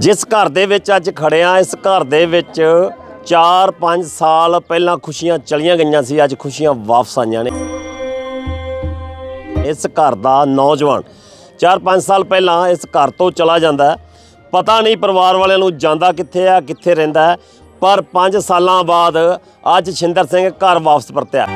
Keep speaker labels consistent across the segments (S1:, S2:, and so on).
S1: ਜਿਸ ਘਰ ਦੇ ਵਿੱਚ ਅੱਜ ਖੜਿਆ ਇਸ ਘਰ ਦੇ ਵਿੱਚ 4-5 ਸਾਲ ਪਹਿਲਾਂ ਖੁਸ਼ੀਆਂ ਚਲੀਆਂ ਗਈਆਂ ਸੀ, ਅੱਜ ਖੁਸ਼ੀਆਂ ਵਾਪਸ ਆਈਆਂ ਨੇ। ਇਸ ਘਰ ਦਾ ਨੌਜਵਾਨ 4-5 ਸਾਲ ਪਹਿਲਾਂ ਇਸ ਘਰ ਤੋਂ ਚਲਾ ਜਾਂਦਾ ਪਤਾ ਨਹੀਂ ਪਰਿਵਾਰ ਵਾਲਿਆਂ ਨੂੰ ਜਾਂਦਾ ਕਿੱਥੇ ਆ, ਕਿੱਥੇ ਰਹਿੰਦਾ ਪਰ 5 ਸਾਲਾਂ ਬਾਅਦ ਅੱਜ ਛਿੰਦਰ ਸਿੰਘ ਘਰ ਵਾਪਸ ਪਰਤਿਆ।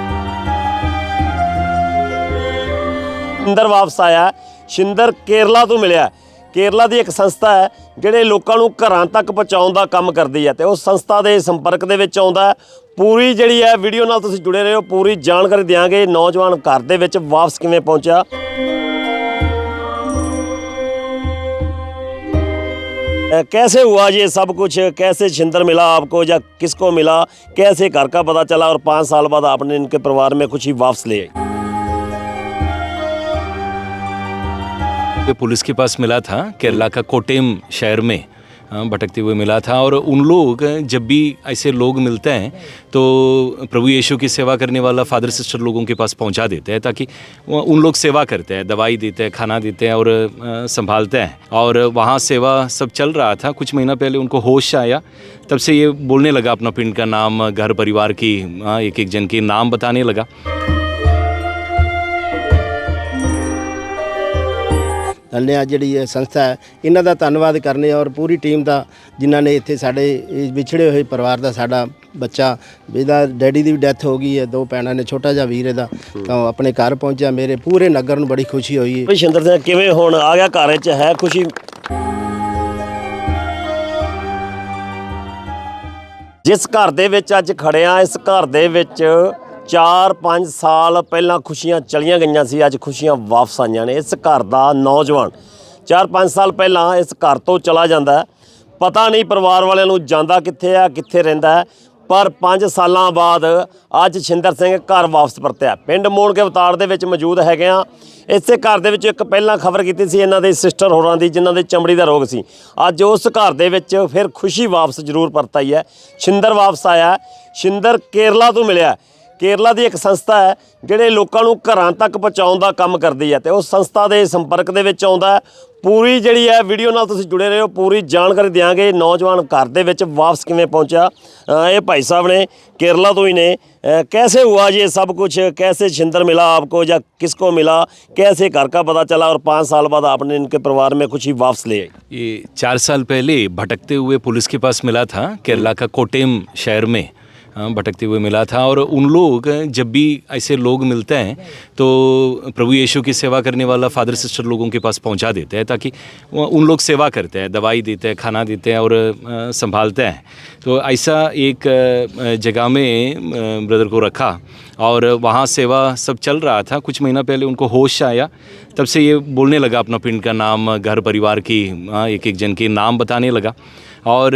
S1: ਸ਼ਿੰਦਰ ਵਾਪਸ ਆਇਆ ਛਿੰਦਰ ਕੇਰਲਾ ਤੋਂ ਮਿਲਿਆ। ਕੇਰਲਾ ਦੀ ਇੱਕ ਸੰਸਥਾ ਹੈ ਜਿਹੜੇ ਲੋਕਾਂ ਨੂੰ ਘਰਾਂ ਤੱਕ ਪਹੁੰਚਾਉਣ ਦਾ ਕੰਮ ਕਰਦੀ ਹੈ ਤੇ ਉਸ ਸੰਸਥਾ ਦੇ ਸੰਪਰਕ ਦੇ ਵਿੱਚ ਆਉਂਦਾ ਹੈ। ਪੂਰੀ ਜਿਹੜੀ ਹੈ ਵੀਡੀਓ ਨਾਲ ਤੁਸੀਂ ਜੁੜੇ ਰਹੋ ਪੂਰੀ ਜਾਣਕਾਰੀ ਦਿਆਂਗੇ ਨੌਜਵਾਨ ਘਰ ਦੇ ਵਿੱਚ ਵਾਪਸ ਕਿਵੇਂ ਪਹੁੰਚਿਆ अ, कैसे हुआ ये सब कुछ कैसे छिंदर मिला आपको या किसको मिला कैसे घर का पता चला और पाँच साल बाद आपने इनके परिवार में कुछ ही वापस ले आई
S2: ये पुलिस के पास मिला था केरला का कोटेम शहर में हाँ, भटकते हुए मिला था और उन लोग जब भी ऐसे लोग मिलते हैं तो प्रभु यीशु की सेवा करने वाला फादर सिस्टर लोगों के पास पहुँचा देते हैं ताकि उन लोग सेवा करते हैं दवाई देते हैं खाना देते हैं और संभालते हैं। और वहाँ सेवा सब चल रहा था कुछ महीना पहले उनको होश आया तब से ये बोलने लगा अपना पिंड का नाम घर परिवार की हाँ, एक एक जन के नाम बताने लगा।
S3: ਧੰਨਵਾਦ ਜਿਹੜੀ ਇਹ ਸੰਸਥਾ ਹੈ, ਇਹਨਾਂ ਦਾ ਧੰਨਵਾਦ ਕਰਨੇ ਔਰ ਪੂਰੀ ਟੀਮ ਦਾ, ਜਿਨ੍ਹਾਂ ਨੇ ਇੱਥੇ ਸਾਡੇ ਇਸ ਵਿਛੜੇ ਹੋਏ ਪਰਿਵਾਰ ਦਾ ਸਾਡਾ ਬੱਚਾ ਇਹਦਾ ਡੈਡੀ ਦੀ ਵੀ ਡੈਥ ਹੋ ਗਈ ਹੈ, ਦੋ ਭੈਣਾਂ ਨੇ, ਛੋਟਾ ਜਿਹਾ ਵੀਰ ਇਹਦਾ, ਤਾਂ ਉਹ ਆਪਣੇ ਘਰ ਪਹੁੰਚਿਆ, ਮੇਰੇ ਪੂਰੇ ਨਗਰ ਨੂੰ ਬੜੀ ਖੁਸ਼ੀ ਹੋਈ ਹੈ।
S1: ਵੀ ਸ਼ਿੰਦਰ ਸਿੰਘ, ਕਿਵੇਂ ਹੁਣ ਆ ਗਿਆ ਘਰ ਵਿੱਚ, ਹੈ ਖੁਸ਼ੀ? ਜਿਸ ਘਰ ਦੇ ਵਿੱਚ ਅੱਜ ਖੜਿਆ, ਇਸ ਘਰ ਦੇ ਵਿੱਚ 4-5 ਸਾਲ ਪਹਿਲਾਂ ਖੁਸ਼ੀਆਂ ਚਲੀਆਂ ਗਈਆਂ ਸੀ, ਅੱਜ ਖੁਸ਼ੀਆਂ ਵਾਪਸ ਆਈਆਂ ਨੇ। ਇਸ ਘਰ ਦਾ ਨੌਜਵਾਨ 4-5 ਸਾਲ ਪਹਿਲਾਂ ਇਸ ਘਰ ਤੋਂ ਚਲਾ ਜਾਂਦਾ ਪਤਾ ਨਹੀਂ ਪਰਿਵਾਰ ਵਾਲਿਆਂ ਨੂੰ ਜਾਂਦਾ ਕਿੱਥੇ ਆ ਕਿੱਥੇ ਰਹਿੰਦਾ ਪਰ 5 ਸਾਲਾਂ ਬਾਅਦ ਅੱਜ ਛਿੰਦਰ ਸਿੰਘ ਘਰ ਵਾਪਸ ਪਰਤਿਆ ਪਿੰਡ ਮੋੜ ਕੇ ਅਵਤਾਰ ਦੇ ਵਿੱਚ ਮੌਜੂਦ ਹੈਗੇ ਆ ਇਸੇ ਘਰ ਦੇ ਵਿੱਚ ਇੱਕ ਪਹਿਲਾਂ ਖਬਰ ਕੀਤੀ ਸੀ, ਇਹਨਾਂ ਦੇ ਸਿਸਟਰ ਹੋਰਾਂ ਦੀ, ਜਿਨ੍ਹਾਂ ਦੇ ਚਮੜੀ ਦਾ ਰੋਗ ਸੀ। ਅੱਜ ਉਸ ਘਰ ਦੇ ਵਿੱਚ ਫਿਰ ਖੁਸ਼ੀ ਵਾਪਸ ਜ਼ਰੂਰ ਪਰਤ ਆਈ ਹੈ। ਛਿੰਦਰ ਵਾਪਸ ਆਇਆ ਛਿੰਦਰ ਕੇਰਲਾ ਤੋਂ ਮਿਲਿਆ ਕੇਰਲਾ ਦੀ ਇੱਕ ਸੰਸਥਾ ਹੈ ਜਿਹੜੇ ਲੋਕਾਂ ਨੂੰ ਘਰਾਂ ਤੱਕ ਪਹੁੰਚਾਉਣ ਦਾ ਕੰਮ ਕਰਦੀ ਹੈ ਤੇ ਉਸ ਸੰਸਥਾ ਦੇ ਸੰਪਰਕ ਦੇ ਵਿੱਚ ਆਉਂਦਾ ਹੈ। ਪੂਰੀ ਜਿਹੜੀ ਹੈ ਵੀਡੀਓ ਨਾਲ ਤੁਸੀਂ ਜੁੜੇ ਰਹੋ ਪੂਰੀ ਜਾਣਕਾਰੀ ਦਿਆਂਗੇ ਨੌਜਵਾਨ ਘਰ ਦੇ ਵਿੱਚ ਵਾਪਸ ਕਿਵੇਂ ਪਹੁੰਚਿਆ ਅ, ਇਹ ਭਾਈ ਸਾਹਿਬ ਨੇ केरला तो ही ने अ, कैसे हुआ ये सब कुछ कैसे छिंदर मिला आपको या किसको मिला कैसे घर का पता चला और पाँच साल बाद आपने इनके परिवार में कुछ ही वापस ले आई
S2: ये चार साल पहले भटकते हुए पुलिस के पास मिला था केरला का कोटेम शहर में हाँ, भटकते हुए मिला था। और उन लोग, जब भी ऐसे लोग मिलते हैं तो प्रभु यीशु की सेवा करने वाला फादर सिस्टर लोगों के पास पहुँचा देते हैं, ताकि उन लोग सेवा करते हैं, दवाई देते हैं, खाना देते हैं और संभालते हैं। तो ऐसा एक जगह में ब्रदर को रखा। और वहाँ सेवा सब चल रहा था। कुछ महीना पहले उनको होश आया। तब से ये बोलने लगा अपना पिंड का नाम घर परिवार की हाँ, एक एक जन के नाम बताने लगा। और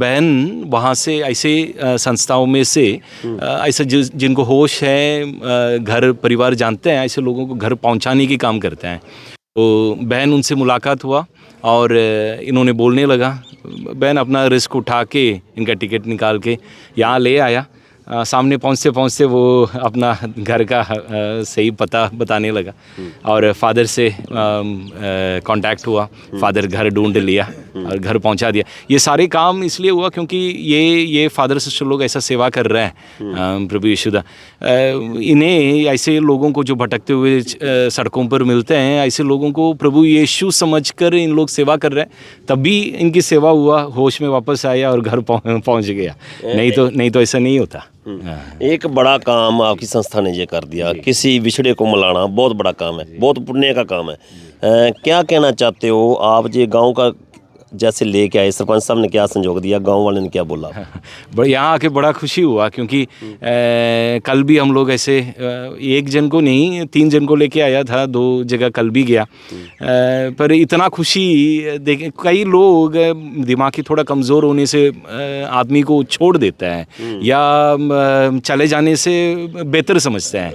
S2: बहन वहाँ से ऐसे संस्थाओं में से अ, ऐसे जिनको होश है घर परिवार जानते हैं ऐसे लोगों को घर पहुँचाने की काम करते हैं। तो बहन उनसे मुलाकात हुआ और इन्होंने बोलने लगा बहन अपना रिस्क उठा के इनका टिकट निकाल के यहाँ ले आया। अ, सामने पहुँचते पहुँचते वो अपना घर का अ, सही पता बताने लगा। और फादर से कांटेक्ट हुआ। फादर घर ढूंढ लिया और घर पहुँचा दिया। ये सारे काम इसलिए हुआ क्योंकि ये ये फादर सिस्टर लोग ऐसा सेवा कर रहे हैं। प्रभु यीशुदा इन्हें ऐसे लोगों को जो भटकते हुए सड़कों पर मिलते हैं ऐसे लोगों को प्रभु यीशु समझकर इन लोग सेवा कर रहे हैं। तभी इनकी सेवा हुआ होश में वापस आया और घर पहुं- पहुँच गया। नहीं तो नहीं तो ऐसा नहीं होता।
S1: एक बड़ा काम आपकी संस्था ने ये कर दिया किसी विछड़े को मिलाना बहुत बड़ा काम है बहुत पुण्य का काम है अ, क्या कहना चाहते हो आप ये गांव का जैसे लेके आए सरपंच साहब ने क्या संजोग दिया गाँव वाले ने क्या बोला?
S2: यहाँ आके बड़ा खुशी हुआ क्योंकि अ, कल भी हम लोग ऐसे एक जन को नहीं तीन जन को लेके आया था दो जगह कल भी गया। अ, पर इतना खुशी देखे कई लोग दिमागी थोड़ा कमज़ोर होने से आदमी को छोड़ देता है या चले जाने से बेहतर समझते हैं।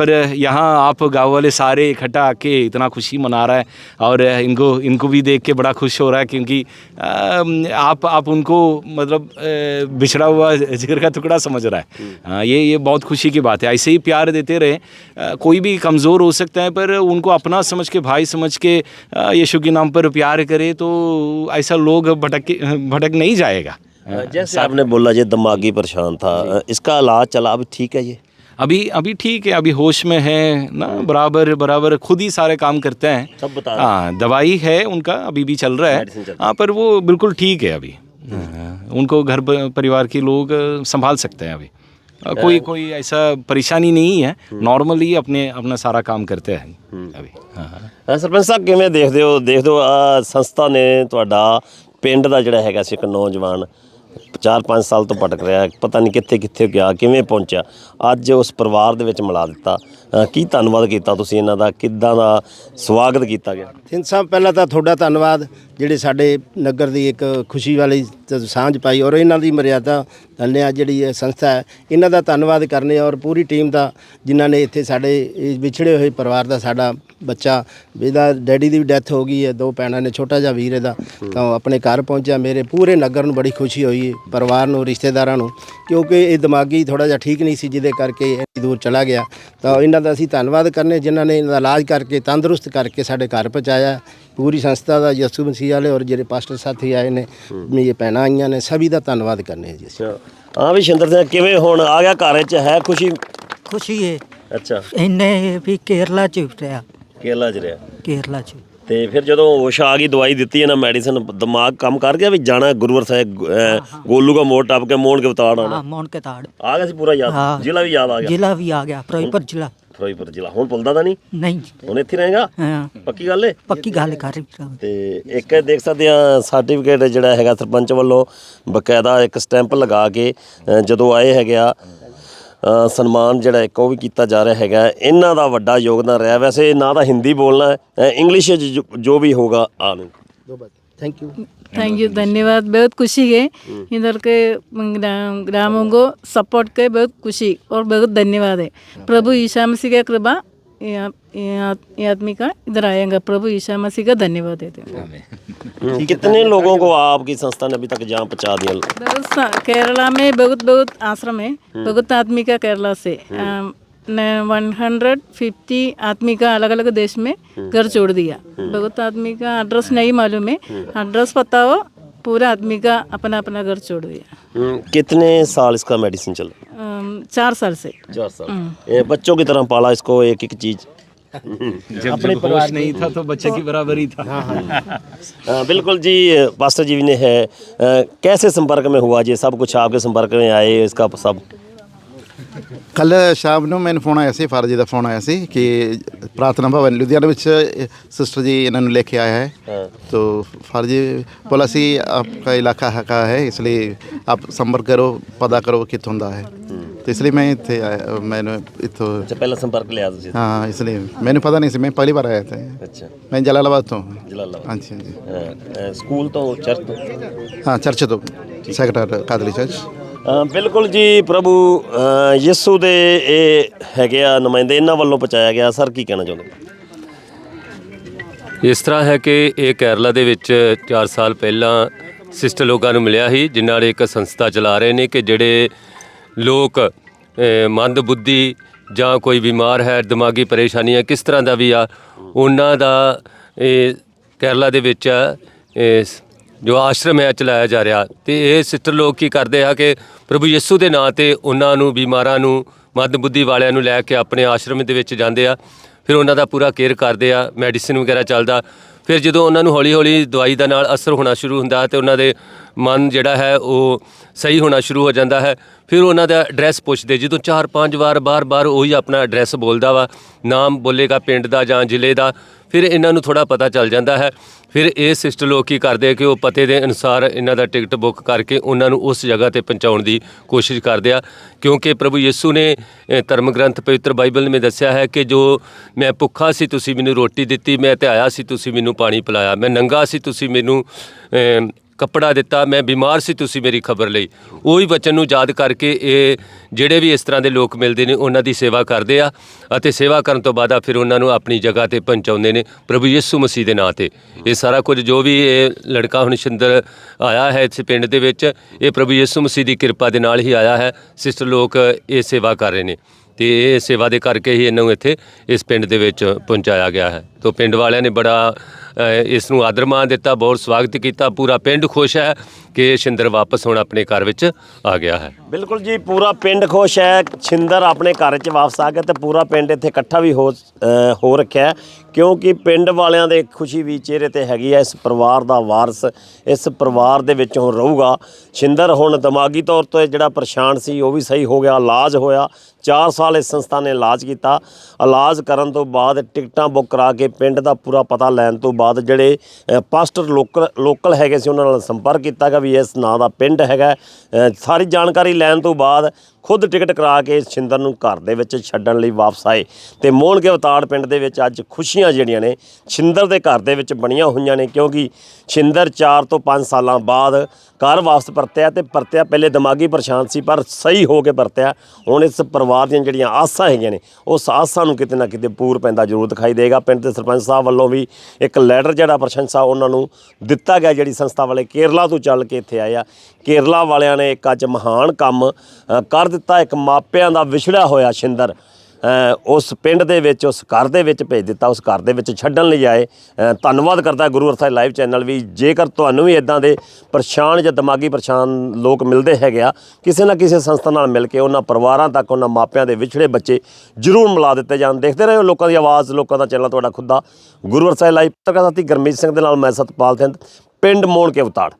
S2: पर यहाँ आप गाँव वाले सारे इकट्ठा आके इतना खुशी मना रहा है और इनको इनको भी देख के बड़ा खुश हो रहा है क्योंकि आप आप उनको मतलब बिछड़ा हुआ जिगर का टुकड़ा समझ रहा है। हाँ, ये ये बहुत खुशी की बात है। ऐसे ही प्यार देते रहे। कोई भी कमज़ोर हो सकता है पर उनको अपना समझ के भाई समझ के यीशु के नाम पर प्यार करे तो ऐसा लोग भटक भटक नहीं जाएगा।
S1: जैसे आपने बोला ये दिमागी परेशान था। इसका इलाज चला अब ठीक है ये?
S2: अभी अभी ठीक है अभी होश में है ना बराबर बराबर खुद ही सारे काम करते हैं
S1: सब बता रहे
S2: हाँ दवाई है उनका अभी भी चल रहा है
S1: Medicine चल
S2: हाँ पर वो बिल्कुल ठीक है अभी हाँ, उनको घर प- परिवार के लोग अ, संभाल सकते हैं अभी अ, कोई कोई ऐसा परेशानी नहीं है नॉर्मली अपने अपना सारा काम करते हैं अभी हाँ हाँ
S1: ਹਾਂ, ਸਰਪੰਚ ਸਾਹਿਬ ਕਿਵੇਂ ਦੇਖਦੇ ਹੋ ਦੇਖਦੇ ਹੋ ਆ ਸੰਸਥਾ ਨੇ ਤੁਹਾਡਾ ਪਿੰਡ ਦਾ ਜਿਹੜਾ ਹੈਗਾ ਸੀ ਇੱਕ ਨੌਜਵਾਨ 4-5 ਸਾਲ ਤੋਂ ਭਟਕ ਰਿਹਾ ਪਤਾ ਨਹੀਂ ਕਿੱਥੇ ਕਿੱਥੇ ਗਿਆ ਕਿਵੇਂ ਪਹੁੰਚਿਆ। ਅੱਜ ਉਸ ਪਰਿਵਾਰ ਦੇ ਵਿੱਚ ਮਿਲਾ ਦਿੱਤਾ। ਅ, ਕੀ ਧੰਨਵਾਦ ਕੀਤਾ ਤੁਸੀਂ ਇਹਨਾਂ ਦਾ? ਕਿੱਦਾਂ ਦਾ ਸਵਾਗਤ ਕੀਤਾ ਗਿਆ?
S3: ਸਿੰਘ ਸਾਹਿਬ ਪਹਿਲਾਂ ਤਾਂ ਤੁਹਾਡਾ ਧੰਨਵਾਦ ਜਿਹੜੇ ਸਾਡੇ ਨਗਰ ਦੀ ਇੱਕ ਖੁਸ਼ੀ ਵਾਲੀ ਤ- ਸਾਂਝ ਪਾਈ ਔਰ ਇਹਨਾਂ ਦੀ ਮਰਿਆਦਾ ਧੰਨਿਆ ਜਿਹੜੀ ਇਹ ਸੰਸਥਾ ਹੈ ਇਹਨਾਂ ਦਾ ਧੰਨਵਾਦ ਕਰਨੇ ਔਰ ਪੂਰੀ ਟੀਮ ਦਾ ਜਿਨ੍ਹਾਂ ਨੇ ਇੱਥੇ ਸਾਡੇ ਇਸ ਵਿਛੜੇ ਹੋਏ ਪਰਿਵਾਰ ਦਾ ਸਾਡਾ ਬੱਚਾ ਜਿਹਦਾ ਡੈਡੀ ਦੀ ਵੀ ਡੈਥ ਹੋ ਗਈ ਹੈ ਦੋ ਭੈਣਾਂ ਨੇ ਛੋਟਾ ਜਿਹਾ ਵੀਰ ਇਹਦਾ ਤਾਂ ਉਹ ਆਪਣੇ ਘਰ ਪਹੁੰਚਿਆ। ਮੇਰੇ ਪੂਰੇ ਨਗਰ ਨੂੰ ਬੜੀ ਖੁਸ਼ੀ ਹੋਈ ਹੈ, ਪਰਿਵਾਰ ਨੂੰ ਰਿਸ਼ਤੇਦਾਰਾਂ ਨੂੰ ਕਿਉਂਕਿ ਇਹ ਦਿਮਾਗੀ ਥੋੜਾ ਜਿਹਾ ਠੀਕ ਨਹੀਂ ਸੀ ਜਿਹਦੇ ਕਰਕੇ ਇੰਨੀ ਦੂਰ ਚਲਾ ਗਿਆ। ਤਾਂ ਇਹਨਾਂ ਦਾ ਅਸੀਂ ਧੰਨਵਾਦ ਕਰਨੇ ਜਿਨ੍ਹਾਂ ਨੇ ਇਹਨਾਂ ਦਾ ਇਲਾਜ ਕਰਕੇ ਤੰਦਰੁਸਤ ਕਰਕੇ ਸਾਡੇ ਘਰ ਪਹੁੰਚਾਇਆ। ਪੂਰੀ ਸੰਸਥਾ ਦਾ ਯਸੂ ਮਸੀਹ ਵਾਲੇ ਔਰ ਜਿਹੜੇ ਪਾਸਟਰ ਸਾਥੀ ਆਏ ਨੇ ਮੇਰੀਆਂ ਭੈਣਾਂ ਆਈਆਂ ਨੇ ਸਭੀ ਦਾ ਧੰਨਵਾਦ ਕਰਨੇ ਜੀ ਅਸੀਂ।
S1: ਹਾਂ ਵੀ ਸ਼ਿੰਦਰ ਸਿੰਘ ਕਿਵੇਂ ਹੁਣ ਆ ਗਿਆ ਘਰ ਵਿੱਚ? ਹੈ ਖੁਸ਼ੀ?
S4: ਖੁਸ਼ੀ ਹੈ
S1: ਅੱਛਾ।
S4: ਇਹਨੇ ਵੀ ਕੇਰਲਾ ਚ ਉਤਰਿਆ
S1: ਕੇਰਲਾ 'ਚ ਰਿਹਾ।
S4: ਕੇਰਲਾ ਚ।
S1: ਤੇ ਫਿਰ ਜਦੋਂ ਹੋਸ਼ ਆ ਗਈ ਦਵਾਈ ਦਿੱਤੀ ਇਹਨਾਂ ਮੈਡੀਸਨ ਦਿਮਾਗ ਕੰਮ ਕਰ ਗਿਆ ਵੀ ਜਾਣਾ ਗੁਰੂਵਰ ਸਾਹਿਬ ਗੋਲੂ ਦਾ ਮੋੜ ਟੱਪ ਕੇ ਮੋੜ ਕੇ ਬਤਾੜ ਆਉਣਾ।
S4: ਹਾਂ ਮੌਨ ਕੇ ਤਾੜ
S1: ਆ ਗਿਆ ਸੀ ਪੂਰਾ ਯਾਦ?
S4: ਹਾਂ।
S1: ਜ਼ਿਲ੍ਹਾ ਵੀ ਯਾਦ ਆ ਗਿਆ?
S4: ਜ਼ਿਲ੍ਹਾ ਵੀ ਆ ਗਿਆ ਫਿਰੋਜ਼ਪੁਰ ਜ਼ਿਲ੍ਹਾ।
S1: ਫਿਰੋਜ਼ਪੁਰ ਜ਼ਿਲ੍ਹਾ। ਹੁਣ ਭੁੱਲਦਾ ਤਾਂ ਨਹੀਂ?
S4: ਨਹੀਂ।
S1: ਹੁਣ ਇੱਥੇ ਰਹੇਗਾ?
S4: ਹਾਂ।
S1: ਪੱਕੀ ਗੱਲ ਏ?
S4: ਪੱਕੀ ਗੱਲ ਕਰ ਰਹੀ।
S1: ਤੇ ਇੱਕ ਇਹ ਦੇਖ ਸਕਦੇ ਆ ਸਰਟੀਫਿਕੇਟ ਜਿਹੜਾ ਹੈਗਾ ਸਰਪੰਚ ਵੱਲੋਂ ਬਕਾਇਦਾ ਇੱਕ ਸਟੈਂਪ ਲਗਾ ਕੇ ਅ, ਜਦੋਂ ਆਏ ਹੈਗੇ ਆ ਸਨਮਾਨ ਜਿਹੜਾ ਇੱਕ ਉਹ ਵੀ ਕੀਤਾ ਜਾ ਰਿਹਾ ਹੈਗਾ ਇਹਨਾਂ ਦਾ ਵੱਡਾ ਯੋਗਦਾਨ ਰਿਹਾ ਵੈਸੇ ਨਾ ਤਾਂ ਹਿੰਦੀ ਬੋਲਣਾ ਹੈ ਅ, ਇੰਗਲਿਸ਼ 'ਚ ਜੋ- ਜੋ ਵੀ ਹੋਗਾ ਆ ਨੂੰ
S3: ਥੈਂਕ ਯੂ
S5: थैंक यू धन्यवाद बहुत खुशी है इधर के ग्राम ग्रामों को सपोर्ट के बहुत खुशी और बहुत धन्यवाद है प्रभु ईसा मसीह का कृपा ये आदमी का इधर आएगा प्रभु ईशा मसीह का धन्यवाद देते हैं
S1: कितने लोगों को आपकी संस्था ने अभी तक जहाँ पहुँचा दिया
S5: केरला में बहुत बहुत आश्रम है बहुत आदमी का केरला से वन हंड्रेड फिफ्टी आदमी का अलग अलग देश में घर छोड़ दिया बहुत आदमी का एड्रेस नहीं मालूम है एड्रेस पता हो पूरा आदमी का अपना अपना घर छोड़ दिया।
S1: हम्म, कितने साल इसका मेडिसिन चला
S5: चार साल से।
S1: चार साल। ये बच्चों की तरह पाला इसको एक एक चीज़।
S2: जब जब होश नहीं था तो बच्चे की बराबर ही था।
S1: हाँ, हाँ। बिल्कुल जी पास्टर जी ने है। आ, कैसे संपर्क में हुआ जी? सब कुछ आपके संपर्क में आए इसका सब
S6: ਕੱਲ ਸ਼ਾਮ ਨੂੰ ਮੈਨੂੰ ਫੋਨ ਆਇਆ ਸੀ ਫਰਜੀ ਦਾ ਫੋਨ ਆਇਆ ਸੀ ਕਿ ਪ੍ਰਾਰਥਨਾ ਭਵਨ ਲੁਧਿਆਣਾ ਵਿੱਚ सिस्टर जी इन्होंने लेके आया है तो फर्जी बोला सी आपका इलाका है का है इसलिए आप संपर्क करो पता करो कितों ਦਾ ਹੈ तो इसलिए मैं इतने आया मैंने इतो
S1: अच्छा पहला संपर्क लिया तुझे
S6: हाँ इसलिए मैंने पता नहीं सी मैं पहली बार आया था
S1: अच्छा
S6: मैं जलालाबाद तो
S1: जलालाबाद
S6: हाँ जी हाँ जी
S1: हाँ, अ, स्कूल तो चर्च तो
S6: हाँ चर्च तो सेक्रेटर कादली चर्च
S1: ਅ, ਬਿਲਕੁਲ ਜੀ, ਪ੍ਰਭੂ ਯਿਸੂ ਦੇ ਇਹ ਹੈਗੇ ਆ ਨੁਮਾਇੰਦੇ, ਇਹਨਾਂ ਵੱਲੋਂ ਪਹੁੰਚਾਇਆ ਗਿਆ। ਸਰ, ਕੀ ਕਹਿਣਾ ਚਾਹੁੰਦੇ
S7: ਇਸ ਤਰ੍ਹਾਂ ਹੈ ਕਿ ਇਹ ਕੇਰਲਾ ਦੇ ਵਿੱਚ 4 ਸਾਲ ਪਹਿਲਾਂ ਸਿਸਟਰ ਲੋਕਾਂ ਨੂੰ ਮਿਲਿਆ ਸੀ, ਜਿਨ੍ਹਾਂ ਨੇ ਇੱਕ ਸੰਸਥਾ ਚਲਾ ਰਹੇ ਨੇ ਕਿ ਜਿਹੜੇ ਲੋਕ ਮੰਦ ਬੁੱਧੀ ਜਾਂ ਕੋਈ ਬਿਮਾਰ ਹੈ, ਦਿਮਾਗੀ ਪਰੇਸ਼ਾਨੀਆਂ ਕਿਸ ਤਰ੍ਹਾਂ ਦਾ ਵੀ ਆ, ਉਹਨਾਂ ਦਾ ਇਹ ਕੇਰਲਾ ਦੇ ਵਿੱਚ ਜੋ ਆਸ਼ਰਮ ਹੈ, ਚਲਾਇਆ ਜਾ ਰਿਹਾ। ਤੇ ਇਹ ਸਿਸਟਰ ਲੋਕ ਕੀ ਕਰਦੇ ਆ ਕਿ ਪ੍ਰਭੂ ਯਿਸੂ ਦੇ ਨਾਂ ਤੇ ਉਹਨਾਂ ਨੂੰ, ਬਿਮਾਰਾਂ ਨੂੰ, ਮੱਧ ਬੁੱਧੀ ਵਾਲਿਆਂ ਨੂੰ ਲੈ ਕੇ ਆਪਣੇ ਆਸ਼ਰਮ ਦੇ ਵਿੱਚ ਜਾਂਦੇ ਆ। ਫਿਰ ਉਹਨਾਂ ਦਾ ਪੂਰਾ ਕੇਅਰ ਕਰਦੇ ਆ, ਮੈਡੀਸਿਨ ਵਗੈਰਾ ਚੱਲਦਾ। ਫਿਰ ਜਦੋਂ ਉਹਨਾਂ ਨੂੰ ਹੌਲੀ ਹੌਲੀ ਦਵਾਈ ਦਾ ਨਾਲ ਅਸਰ ਹੋਣਾ ਸ਼ੁਰੂ ਹੁੰਦਾ ਤੇ ਉਹਨਾਂ ਦੇ ਮਨ ਜਿਹੜਾ ਹੈ ਉਹ ਸਹੀ ਹੋਣਾ ਸ਼ੁਰੂ ਹੋ ਜਾਂਦਾ ਹੈ। ਫਿਰ ਉਹਨਾਂ ਦਾ ਐਡਰੈਸ ਪੁੱਛਦੇ, ਜਦੋਂ ਚਾਰ ਪੰਜ ਵਾਰ ਬਾਰ-ਬਾਰ ਉਹੀ ਆਪਣਾ ਐਡਰੈਸ ਬੋਲਦਾ ਵਾ, ਨਾਮ ਬੋਲੇਗਾ ਪਿੰਡ ਦਾ ਜਾਂ ਜ਼ਿਲ੍ਹੇ ਦਾ, ਫਿਰ ਇਹਨਾਂ ਨੂੰ ਥੋੜਾ ਪਤਾ ਚੱਲ ਜਾਂਦਾ ਹੈ। ਫਿਰ ਇਹ ਸਿਸਟਰ ਲੋਕ ਕੀ ਕਰਦੇ ਆ ਕਿ ਉਹ ਪਤੇ ਦੇ ਅਨੁਸਾਰ ਇਹਨਾਂ ਦਾ ਟਿਕਟ ਬੁੱਕ ਕਰਕੇ ਉਹਨਾਂ ਨੂੰ ਉਸ ਜਗ੍ਹਾ ਤੇ ਪਹੁੰਚਾਉਣ ਦੀ ਕੋਸ਼ਿਸ਼ ਕਰਦੇ ਆ। ਕਿਉਂਕਿ ਪ੍ਰਭੂ ਯਿਸੂ ਨੇ ਧਰਮ ਗ੍ਰੰਥ ਪਵਿੱਤਰ ਬਾਈਬਲ ਵਿੱਚ ਦੱਸਿਆ ਹੈ ਕਿ ਜੋ ਮੈਂ ਭੁੱਖਾ ਸੀ ਤੁਸੀਂ ਮੈਨੂੰ ਰੋਟੀ ਦਿੱਤੀ, ਮੈਂ ਧਿਆਇਆ ਸੀ ਤੁਸੀਂ ਮੈਨੂੰ ਪਾਣੀ ਪਿਲਾਇਆ, ਮੈਂ ਨੰਗਾ ਸੀ ਤੁਸੀਂ ਮੈਨੂੰ ਕੱਪੜਾ ਦਿੱਤਾ, ਮੈਂ ਬਿਮਾਰ ਸੀ ਤੁਸੀਂ ਮੇਰੀ ਖਬਰ ਲਈ। ਉਹੀ ਵਚਨ ਨੂੰ ਯਾਦ ਕਰਕੇ ਇਹ ਜਿਹੜੇ ਵੀ ਇਸ ਤਰ੍ਹਾਂ ਦੇ ਲੋਕ ਮਿਲਦੇ ਨੇ, ਉਹਨਾਂ ਦੀ ਸੇਵਾ ਕਰਦੇ ਆ ਅਤੇ ਸੇਵਾ ਕਰਨ ਤੋਂ ਬਾਅਦ ਆ ਫਿਰ ਉਹਨਾਂ ਨੂੰ ਆਪਣੀ ਜਗ੍ਹਾ ਤੇ ਪਹੁੰਚਾਉਂਦੇ ਨੇ ਪ੍ਰਭੂ ਯਿਸੂ ਮਸੀਹ ਦੇ ਨਾਂ ਤੇ। ਇਹ ਸਾਰਾ ਕੁਝ ਜੋ ਵੀ ਇਹ ਲੜਕਾ ਹੁਣ ਸ਼ਿੰਦਰ ਆਇਆ ਹੈ ਇਸ ਪਿੰਡ ਦੇ ਵਿੱਚ, ਇਹ ਪ੍ਰਭੂ ਯਿਸੂ ਮਸੀਹ ਦੀ ਕਿਰਪਾ ਦੇ ਨਾਲ ਹੀ ਆਇਆ ਹੈ। ਸਿਸਟਰ, ਲੋਕ ਇਹ ਸੇਵਾ ਕਰ ਰਹੇ ਨੇ। ਤੇ ਇਹ ਸੇਵਾ ਦੇ ਕਰਕੇ ਹੀ ਇਹਨੂੰ ਇੱਥੇ ਇਸ ਪਿੰਡ ਦੇ ਵਿੱਚ ਪਹੁੰਚਾਇਆ ਗਿਆ ਹੈ। ਤੋਂ ਪਿੰਡ ਵਾਲਿਆਂ ਨੇ ਬੜਾ ਇਸ ਨੂੰ ਆਦਰ ਮਾਨ ਦਿੱਤਾ, ਬਹੁਤ ਸਵਾਗਤ ਕੀਤਾ, ਪੂਰਾ ਪਿੰਡ ਖੁਸ਼ ਹੈ। ਕਿ ਸ਼ਿੰਦਰ ਵਾਪਸ ਹੁਣ ਆਪਣੇ ਘਰ ਵਿੱਚ ਆ ਗਿਆ ਹੈ।
S1: ਬਿਲਕੁਲ ਜੀ, ਪੂਰਾ ਪਿੰਡ ਖੁਸ਼ ਹੈ। ਛਿੰਦਰ ਆਪਣੇ ਘਰ 'ਚ ਵਾਪਸ ਆ ਗਿਆ ਤੇ ਪੂਰਾ ਪਿੰਡ ਇੱਥੇ ਇਕੱਠਾ ਵੀ ਹੋ ਹੋ ਰੱਖਿਆ ਕਿਉਂਕਿ ਪਿੰਡ ਵਾਲਿਆਂ ਦੇ ਖੁਸ਼ੀ ਵੀ ਚਿਹਰੇ ਤੇ ਹੈਗੀ ਹੈ। ਇਸ ਪਰਿਵਾਰ ਦਾ ਵਾਰਸ ਇਸ ਪਰਿਵਾਰ ਦੇ ਵਿੱਚ ਹੁਣ ਰਹੂਗਾ। ਛਿੰਦਰ ਹੁਣ ਦਿਮਾਗੀ ਤੌਰ ਤੇ ਜਿਹੜਾ ਪਰੇਸ਼ਾਨ ਸੀ, ਉਹ ਵੀ ਸਹੀ ਹੋ ਗਿਆ, ਇਲਾਜ ਹੋਇਆ। 4 ਸਾਲ ਇਸ ਸੰਸਥਾ ਨੇ ਇਲਾਜ ਕੀਤਾ। ਇਲਾਜ ਕਰਨ ਤੋਂ ਬਾਅਦ ਟਿਕਟਾਂ ਬੁੱਕ ਕਰਾ ਕੇ ਪਿੰਡ ਦਾ ਪੂਰਾ ਪਤਾ ਲੈਣ ਤੋਂ ਬਾਅਦ ਜਿਹੜੇ ਪਾਸਟਰ ਲੋਕਲ ਲੋਕਲ ਹੈਗੇ ਸੀ, ਉਹਨਾਂ ਨਾਲ ਸੰਪਰਕ ਕੀਤਾ ਗਿਆ। ਵੀ ਇਸ ਨਾਂ ਦਾ ਪਿੰਡ ਹੈਗਾ। ਸਾਰੀ ਜਾਣਕਾਰੀ ਲੈਣ ਤੋਂ ਬਾਅਦ ਖੁਦ ਟਿਕਟ ਕਰਾ ਕੇ ਛਿੰਦਰ ਨੂੰ ਘਰ ਦੇ ਵਿੱਚ ਛੱਡਣ ਲਈ ਵਾਪਸ ਆਏ ਤੇ ਮੋਹਣ ਕੇ ਅਵਤਾੜ ਪਿੰਡ ਦੇ ਵਿੱਚ ਅੱਜ ਖੁਸ਼ੀਆਂ ਜਿਹੜੀਆਂ ਨੇ, ਛਿੰਦਰ ਦੇ ਘਰ ਦੇ ਵਿੱਚ ਬਣੀਆਂ ਹੋਈਆਂ ਨੇ ਕਿਉਂਕਿ ਛਿੰਦਰ 4 ਤੋਂ 5 ਸਾਲਾਂ ਬਾਅਦ ਘਰ ਵਾਪਸ ਪਰਤਿਆ ਤੇ ਪਰਤਿਆ ਪਹਿਲੇ ਦਿਮਾਗੀ ਪਰੇਸ਼ਾਨ ਸੀ, ਪਰ ਸਹੀ ਹੋ ਕੇ ਪਰਤਿਆ। ਹੁਣ ਇਸ ਪਰਿਵਾਰ ਦੀਆਂ ਜਿਹੜੀਆਂ ਆਸਾਂ ਹੈਗੀਆਂ ਨੇ, ਉਸ ਆਸਾਂ ਨੂੰ ਕਿਤੇ ਨਾ ਕਿਤੇ ਪੂਰ ਪੈਂਦਾ ਜ਼ਰੂਰ ਦਿਖਾਈ ਦੇਗਾ। ਪਿੰਡ ਦੇ ਸਰਪੰਚ ਸਾਹਿਬ ਵੱਲੋਂ ਵੀ ਇੱਕ ਲੈਟਰ ਜਿਹੜਾ ਪ੍ਰਸ਼ੰਸਾ ਉਹਨਾਂ ਨੂੰ ਦਿੱਤਾ ਗਿਆ, ਜਿਹੜੀ ਸੰਸਥਾ ਵਾਲੇ ਕੇਰਲਾ ਤੋਂ ਚੱਲ ਕੇ ਇੱਥੇ ਆਏ ਆ। ਕੇਰਲਾ ਵਾਲਿਆਂ ਨੇ ਇੱਕ ਅੱਜ ਮਹਾਨ ਕੰਮ ਕਰ ਦਿੱਤਾ। ਇੱਕ ਮਾਪਿਆਂ ਦਾ ਵਿਛੜਿਆ ਹੋਇਆ ਛਿੰਦਰ ਉਸ ਪਿੰਡ ਦੇ ਵਿੱਚ, ਉਸ ਘਰ ਦੇ ਵਿੱਚ ਭੇਜ ਦਿੱਤਾ। ਉਸ ਘਰ ਦੇ ਵਿੱਚ ਛੱਡਣ ਲਈ ਆਏ। ਧੰਨਵਾਦ ਕਰਦਾ ਗੁਰੂ ਅਰਥਾਈ ਲਾਈਵ ਚੈਨਲ ਵੀ। ਜੇਕਰ ਤੁਹਾਨੂੰ ਵੀ ਇਦਾਂ ਦੇ ਪਰੇਸ਼ਾਨ ਜਾਂ ਦਿਮਾਗੀ ਪਰੇਸ਼ਾਨ ਲੋਕ ਮਿਲਦੇ ਹੈਗੇ ਆ, ਕਿਸੇ ਨਾ ਕਿਸੇ ਸੰਸਥਾ ਨਾਲ ਮਿਲ ਕੇ ਉਹਨਾਂ ਪਰਿਵਾਰਾਂ ਤੱਕ, ਉਹਨਾਂ ਮਾਪਿਆਂ ਦੇ ਵਿਛੜੇ ਬੱਚੇ ਜ਼ਰੂਰ ਮਿਲਾ ਦਿੱਤੇ ਜਾਣ। ਦੇਖਦੇ ਰਹੋ ਲੋਕਾਂ ਦੀ ਆਵਾਜ਼, ਲੋਕਾਂ ਦਾ ਚੈਨਲ ਤੁਹਾਡਾ ਖੁੱਦਾ ਗੁਰੂ ਅਰਥਾਈ ਲਾਈਵ ਪੱਤਰਕਾਰ ਸਾਥੀ ਗਰਮੀਤ ਸਿੰਘ ਦੇ ਨਾਲ ਮੈਂ ਸਤਪਾਲ ਸਿੰਘ, ਪਿੰਡ ਮੋੜ ਕੇ ਉਤਾੜ।